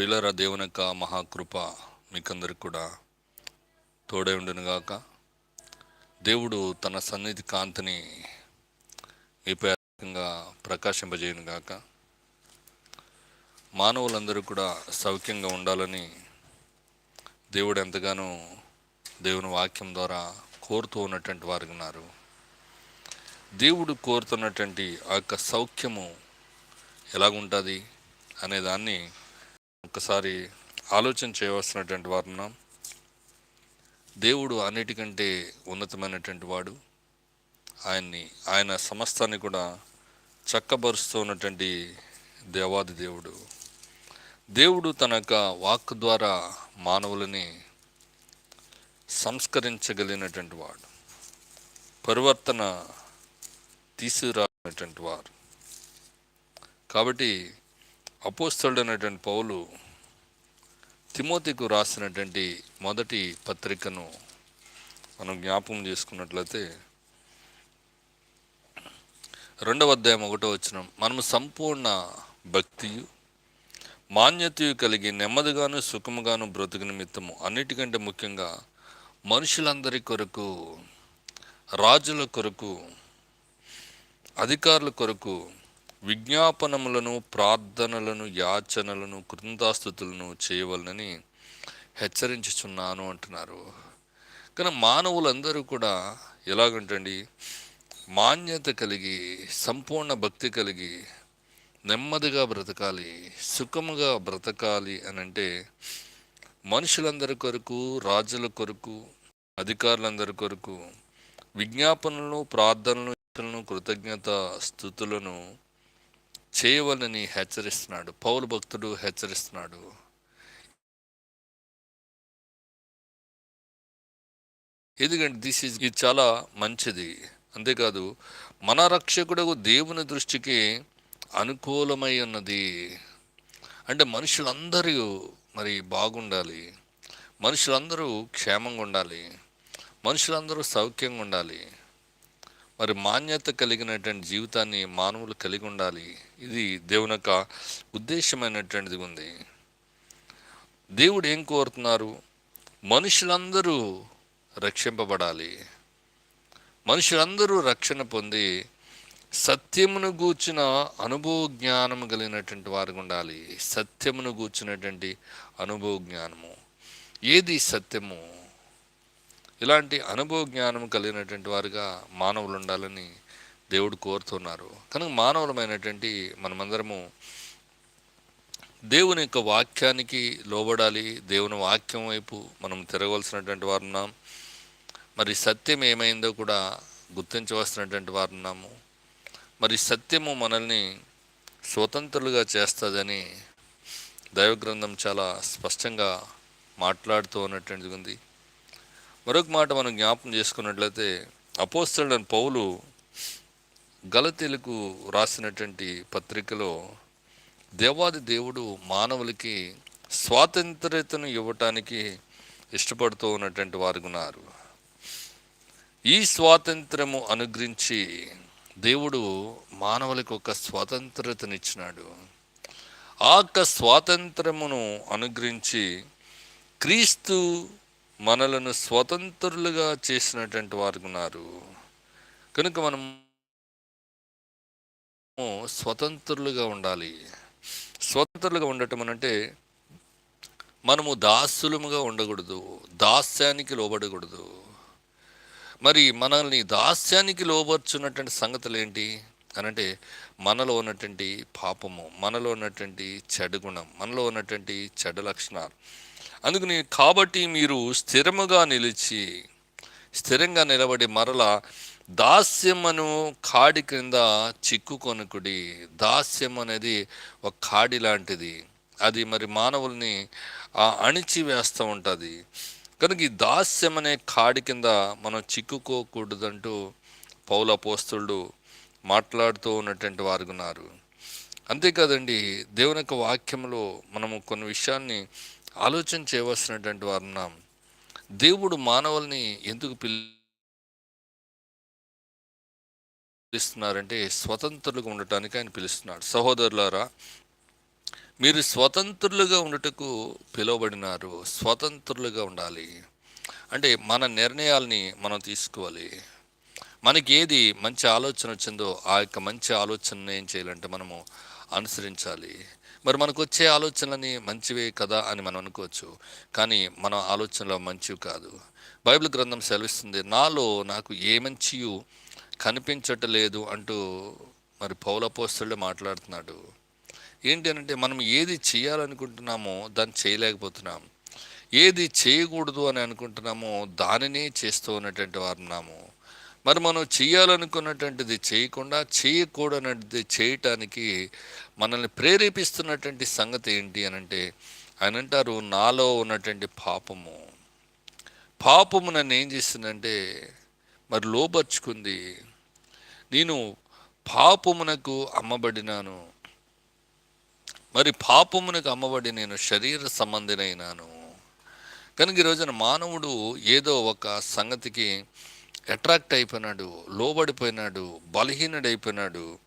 ప్రియులర దేవుని యొక్క మహాకృప మీకందరికి కూడా తోడై ఉండునుగాక దేవుడు తన సన్నిధి కాంతిని మీపై అధికంగా ప్రకాశింపజేయునుగాక మానవులందరూ కూడా సౌఖ్యంగా ఉండాలని దేవుడు ఎంతగానో దేవుని వాక్యం ద్వారా కోరుతూ ఉన్నటువంటి వారు ఉన్నారు. దేవుడు కోరుతున్నటువంటి ఆ యొక్క సౌఖ్యము ఎలాగుంటుంది అనేదాన్ని దాన్ని ఒకసారి ఆలోచన చేయవలసినటువంటి వారు ఉన్నాం. దేవుడు అన్నిటికంటే ఉన్నతమైనటువంటి వాడు. ఆయన్ని ఆయన సమస్తాన్ని కూడా చక్కబరుస్తూ ఉన్నటువంటి దేవాది దేవుడు. దేవుడు తన యొక్క వాక్ ద్వారా మానవులని సంస్కరించగలిగినటువంటి వాడు. పరివర్తన తీసుకురానటువంటి వారు. కాబట్టి అపోస్తలుడైనటువంటి పౌలు తిమోతికు రాసినటువంటి మొదటి పత్రికను మనం జ్ఞాపకం చేసుకున్నట్లయితే రెండవ అధ్యాయం ఒకటో వచ్చిన మనము సంపూర్ణ భక్తియు మాన్యతయు కలిగి నెమ్మదిగాను సుఖముగాను బ్రతుకు నిమిత్తము. అన్నిటికంటే ముఖ్యంగా మనుషులందరి కొరకు రాజుల కొరకు అధికారుల కొరకు విజ్ఞాపనములను ప్రార్థనలను యాచనలను కృందాస్థుతులను చేయవలనని హెచ్చరించుచున్నాను అంటున్నారు. కానీ మానవులందరూ కూడా ఎలాగంటండి మాన్యత కలిగి సంపూర్ణ భక్తి కలిగి నెమ్మదిగా బ్రతకాలి సుఖముగా బ్రతకాలి అని అంటే మనుషులందరి కొరకు రాజుల కొరకు అధికారులందరి కొరకు విజ్ఞాపనలను ప్రార్థనలను కృతజ్ఞత స్థుతులను చేయవలని హెచ్చరిస్తున్నాడు. పౌరు భక్తుడు హెచ్చరిస్తున్నాడు. ఎందుకంటే దిస్ ఈజ్ ఇది చాలా మంచిది. అంతేకాదు మన రక్షకుడు దేవుని దృష్టికి అనుకూలమై ఉన్నది. అంటే మనుషులందరూ మరి బాగుండాలి. మనుషులందరూ క్షేమంగా ఉండాలి. మనుషులందరూ సౌఖ్యంగా ఉండాలి. మరి మాన్యత కలిగినటువంటి జీవితాన్ని మానవులు కలిగి ఉండాలి. ఇది దేవుని యొక్క ఉద్దేశమైనటువంటిది ఉంది. దేవుడు ఏం కోరుతున్నారు? మనుషులందరూ రక్షింపబడాలి. మనుషులందరూ రక్షణ పొంది సత్యమును గూర్చిన అనుభవ జ్ఞానము కలిగినటువంటి వారికి ఉండాలి. సత్యమును గూర్చినటువంటి అనుభవ జ్ఞానము. ఏది సత్యము? ఇలాంటి అనుభవ జ్ఞానం కలిగినటువంటి వారుగా మానవులు ఉండాలని దేవుడు కోరుతున్నారు. కనుక మానవులమైనటువంటి మనమందరము దేవుని యొక్క వాక్యానికి లోబడాలి. దేవుని వాక్యం వైపు మనం తిరగవలసినటువంటి వారు ఉన్నాం. మరి సత్యం ఏమైందో కూడా గుర్తించవలసినటువంటి వారు ఉన్నాము. మరి సత్యము మనల్ని స్వతంత్రులుగా చేస్తుందని దైవగ్రంథం చాలా స్పష్టంగా మాట్లాడుతూ ఉన్నటువంటిది ఉంది. మరొక మాట మనం జ్ఞాపం చేసుకున్నట్లయితే అపోస్తలుడని పౌలు గలతీలకు రాసినటువంటి పత్రికలో దేవాది దేవుడు మానవులకి స్వాతంత్ర్యతను ఇవ్వటానికి ఇష్టపడుతూ ఉన్నటువంటి వారు ఉన్నారు. ఈ స్వాతంత్రము అనుగ్రహించి దేవుడు మానవులకు ఒక స్వాతంత్రతనిచ్చినాడు. ఆ యొక్క స్వాతంత్రమును అనుగ్రహించి క్రీస్తు మనలను స్వతంత్రులుగా చేసినటువంటి వారు ఉన్నారు. కనుక మనం స్వతంత్రులుగా ఉండాలి. స్వతంత్రులుగా ఉండటం అంటే మనము దాసులముగా ఉండకూడదు. దాస్యానికి లోబడకూడదు. మరి మనల్ని దాస్యానికి లోబర్చున్నటువంటి సంగతులు ఏంటి అనంటే మనలో ఉన్నటువంటి పాపము మనలో ఉన్నటువంటి చెడు గుణం మనలో ఉన్నటువంటి చెడు లక్షణాలు. అందుకని కాబట్టి మీరు స్థిరముగా నిలిచి స్థిరంగా నిలబడి మరల దాస్యమను కాడి క్రింద చిక్కుకొనుకుడి. దాస్యం అనేది ఒక కాడి లాంటిది. అది మరి మానవుల్ని అణిచివేస్తూ ఉంటుంది. కనుక ఈ దాస్యం అనే కాడి కింద మనం చిక్కుకోకూడదంటూ పౌల పోస్తుడు మాట్లాడుతూ ఉన్నటువంటి వారు ఉన్నారు అంతేకాదండి దేవుని యొక్క వాక్యంలో మనము కొన్ని విషయాన్ని ఆలోచన చేయవలసినటువంటి వారు ఉన్నాం. దేవుడు మానవుల్ని ఎందుకు పిలుస్తున్నారంటే స్వతంత్రులుగా ఉండటానికి ఆయన పిలుస్తున్నాడు. సహోదరులారా మీరు స్వతంత్రులుగా ఉండటకు పిలువబడినారు స్వతంత్రులుగా ఉండాలి. అంటే మన నిర్ణయాల్ని మనం తీసుకోవాలి. మనకి ఏది మంచి ఆలోచన వచ్చిందో ఆ యొక్క మంచి ఆలోచన ఏం చేయాలంటే మనము అనుసరించాలి. మరి మనకు వచ్చే ఆలోచనలని మంచివే కదా అని మనం అనుకోవచ్చు. కానీ మన ఆలోచనలు మంచివి కాదు. బైబిల్ గ్రంథం సెలవిస్తుంది నాలో నాకు ఏ మంచియు కనిపించటలేదు అంటూ మరి పౌలపోస్తుడే మాట్లాడుతున్నాడు. ఏంటి అంటే మనం ఏది చేయాలనుకుంటున్నామో దాన్ని చేయలేకపోతున్నాం. ఏది చేయకూడదు అని అనుకుంటున్నామో దానినే చేస్తూ ఉన్నటువంటి వారున్నాము మరి మనం చేయాలనుకున్నటువంటిది చేయకుండా చేయకూడనది చేయటానికి మనల్ని ప్రేరేపిస్తున్నటువంటి సంగతి ఏంటి అని అంటే ఆయన అంటారు నాలో ఉన్నటువంటి పాపము. పాపము నన్ను ఏం చేసిందంటే మరి లోపరుచుకుంది నేను పాపమునకు అమ్మబడినాను. మరి పాపమునకు అమ్మబడి నేను శరీర సంబంధినైనాను. కనుక ఈ రోజున మానవుడు ఏదో ఒక సంగతికి అట్రాక్ట్ అయిపోయినాడు లోబడిపోయినాడు బలహీనుడైపోయినాడు.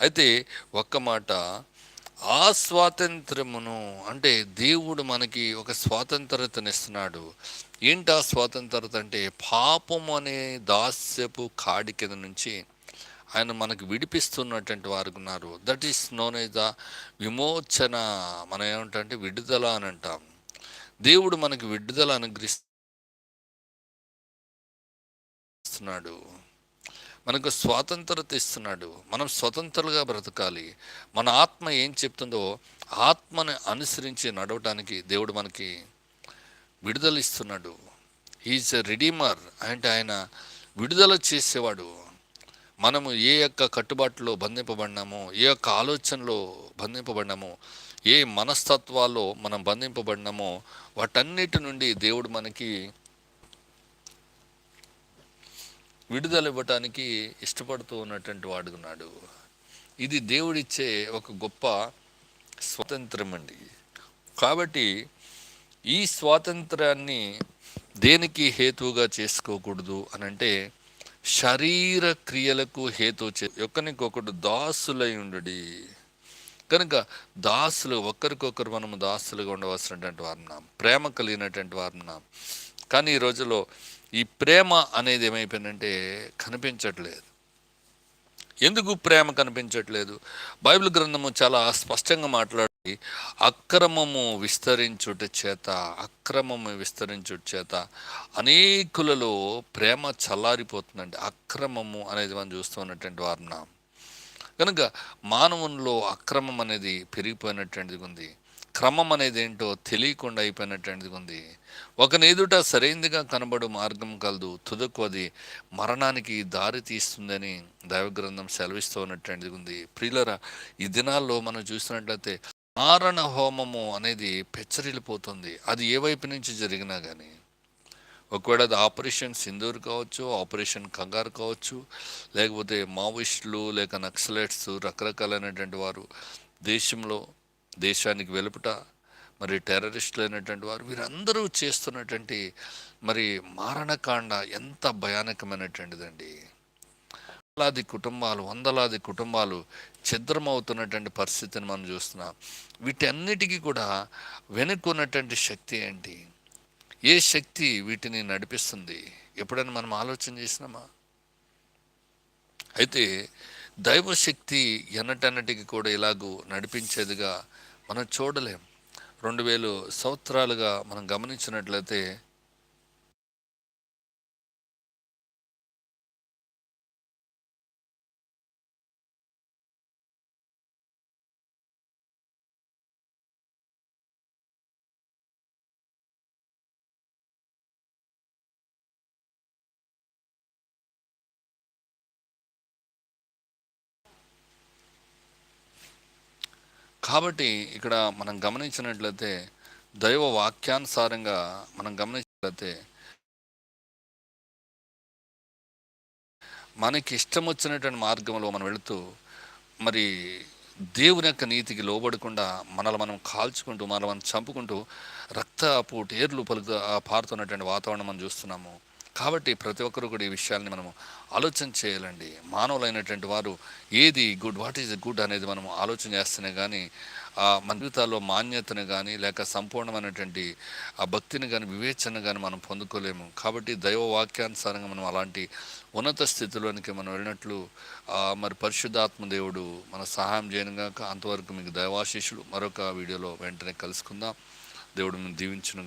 అయితే ఒక్క మాట ఆ స్వాతంత్రమును అంటే దేవుడు మనకి ఒక స్వాతంత్రతనిస్తున్నాడు. ఏంటి ఆ స్వాతంత్రత అంటే పాపం అనే దాస్యపు కాడి కింద నుంచి ఆయన మనకు విడిపిస్తున్నటువంటి వారు ఉన్నారు. That is known as the విమోచన మనం ఏమంటే విడుదల అని అంటాం. దేవుడు మనకి విడుదల అనుగ్రహిస్తున్నాడు మనకు స్వాతంత్రత ఇస్తున్నాడు. మనం స్వతంత్రులుగా బ్రతకాలి. మన ఆత్మ ఏం చెప్తుందో ఆత్మని అనుసరించి నడవటానికి దేవుడు మనకి విడుదల ఇస్తున్నాడు. ఈజ్ ఎ రిడీమర్ అంటే ఆయన విడుదల చేసేవాడు. మనము ఏ యొక్క కట్టుబాటులో బంధింపబడినామో ఏ యొక్క ఆలోచనలో బంధింపబడినామో ఏ మనస్తత్వాల్లో మనం బంధింపబడినామో వాటన్నిటి నుండి దేవుడు మనకి విడుదల ఇవ్వటానికి ఇష్టపడుతూ ఉన్నటువంటి వాడుకున్నాడు ఇది దేవుడిచ్చే ఒక గొప్ప స్వాతంత్రం అండి. కాబట్టి ఈ స్వాతంత్రాన్ని దేనికి హేతువుగా చేసుకోకూడదు అని అంటే శరీర క్రియలకు హేతు చే ఒకరికొకడు దాసులై ఉండడి. కనుక దాసులు ఒకరికొకరు మనము దాసులుగా ఉండవలసినటువంటి వారున్నాం ప్రేమ కలిగినటువంటి వారున్నాం కానీ ఈ రోజులో ఈ ప్రేమ అనేది ఏమైపోయిందంటే కనిపించట్లేదు. ఎందుకు ప్రేమ కనిపించట్లేదు? బైబిల్ గ్రంథము చాలా స్పష్టంగా మాట్లాడి అక్రమము విస్తరించుట చేత అక్రమము విస్తరించుట చేత అనేకులలో ప్రేమ చల్లారిపోతుందండి. అక్రమము అనేది మనం చూస్తున్నటువంటి వారున్నాం కనుక మానవునిలో అక్రమం అనేది పెరిగిపోయినటువంటిది ఉంది. క్రమం అనేది ఏంటో తెలియకుండా అయిపోయినటువంటిది ఉంది. ఒక ఎదుట సరైనదిగా కనబడు మార్గం కలదు తుదకు అది మరణానికి దారి తీస్తుందని దైవగ్రంథం సెలవిస్తూ ఉన్నటువంటిది ఉంది. ప్రియులరా ఈ దినాల్లో మనం చూసినట్లయితే మారణ హోమము అనేది పెచ్చరిల్లిపోతుంది. అది ఏ వైపు నుంచి జరిగినా కానీ ఒకవేళ అది ఆపరేషన్ సింధూర్ కావచ్చు ఆపరేషన్ కంగారు కావచ్చు లేకపోతే మావోయిస్టులు లేక నక్సలైట్స్ రకరకాలైనటువంటి వారు దేశంలో దేశానికి వెలుపుట మరి టెర్రరిస్టులు అయినటువంటి వారు వీరందరూ చేస్తున్నటువంటి మరి మారణకాండ ఎంత భయానకమైనటువంటిదండి. వందలాది కుటుంబాలు వందలాది కుటుంబాలు ఛిద్రమవుతున్నటువంటి పరిస్థితిని మనం చూస్తున్నాం. వీటన్నిటికీ కూడా వెనుకున్నటువంటి శక్తి ఏంటి? ఏ శక్తి వీటిని నడిపిస్తుంది? ఎప్పుడైనా మనం ఆలోచన చేసినామా? అయితే దైవశక్తి ఎన్నటన్నటికి కూడా ఇలాగూ నడిపించేదిగా మనం చూడలేం. రెండు వేలు సంవత్సరాలుగా మనం గమనించినట్లయితే కాబట్టి ఇక్కడ మనం గమనించినట్లయితే దైవ వాక్యానుసారంగా మనం గమనించినట్లయితే మనకి ఇష్టం వచ్చినటువంటి మార్గంలో మనం వెళుతూ మరి దేవుని యొక్క నీతికి లోబడకుండా మనల్ని మనం కాల్చుకుంటూ మనల్ని మనం చంపుకుంటూ రక్తపు టేర్లు పలుకు పారుతున్నటువంటి వాతావరణం మనం చూస్తున్నాము. కాబట్టి ప్రతి ఒక్కరు కూడా ఈ విషయాల్ని మనము ఆలోచన చేయాలండి. మానవులైనటువంటి వారు ఏది గుడ్ వాట్ ఈజ్ గుడ్ అనేది మనం ఆలోచన చేస్తేనే కానీ ఆ మన జీవితాల్లో మాన్యతను కానీ లేక సంపూర్ణమైనటువంటి ఆ భక్తిని కానీ వివేచన కానీ మనం పొందుకోలేము. కాబట్టి దైవ వాక్యానుసారంగా మనం అలాంటి ఉన్నత స్థితిలోనికి మనం వెళ్ళినట్లు మరి పరిశుద్ధాత్మ దేవుడు మన సహాయం చేయనుగాక అంతవరకు మీకు దైవాశిష్యులు మరొక వీడియోలో వెంటనే కలుసుకుందాం. దేవుడు మేము దీవించును